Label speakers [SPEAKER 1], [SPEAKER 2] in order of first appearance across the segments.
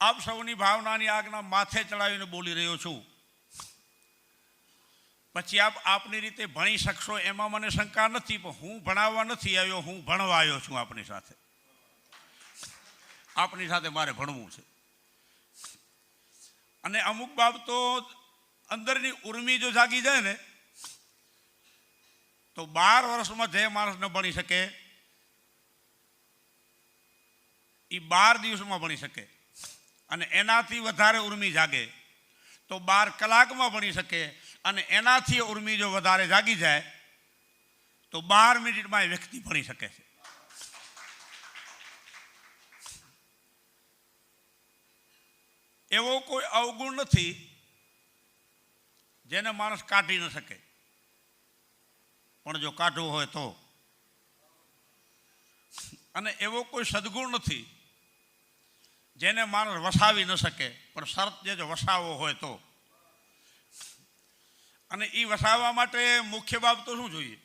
[SPEAKER 1] આપ સૌની ભાવનાની આગના માથે ચડાવીને બોલી રહ્યો છું. પછી આપ આપની રીતે ભણી શકશો એમાં મને શંકા નથી, પણ હું ભણાવવા નથી આવ્યો, હું ભણવા આવ્યો છું આપની સાથે. આપની સાથે મારે ભણવું છે. અને અમુક બાબતો અંદરની ઉર્મી જો જાગી જાય ને, તો બાર વર્ષમાં જે માણસ ન ભણી શકે એ બાર દિવસમાં ભણી શકે. અને એનાથી વધારે ઉર્મી જાગે. તો બાર કલાકમાં ભણી શકે અને એનાથી ઉર્મી જો વધારે જાગી જાય, તો બાર મિનિટમાં એ વ્યક્તિ ભણી શકે છે. એવો કોઈ અવગુણ નથી જેને માણસ કાઢી ન શકે. પણ જો કાઢવો હોય તો. અને એવો કોઈ સદગુણ નથી જેને માણસ વસાવી ન શકે, પણ શરત જે વસાવો હોય તો. અને એ વસાવવા માટે મુખ્ય બાબતો શું જોઈએ?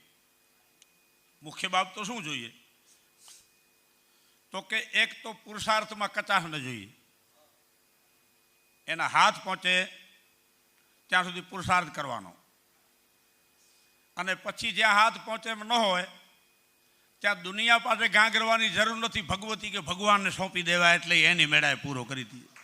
[SPEAKER 1] મુખ્ય બાબતો શું જોઈએ? તો કે એક તો પુરુષાર્થમાં કચાશ ન જોઈએ. એના હાથ પહોંચે, ત્યાં સુધી પુરુષાર્થ કરવાનો. અને પછી જ્યાં હાથ પહોંચે એમ ન હોય ત્યાં દુનિયા પાસે ગાંગરવાની જરૂર નથી. ભગવતી કે ભગવાનને સોંપી દેવા એટલે એની મેળાએ પૂરો કરી દઈએ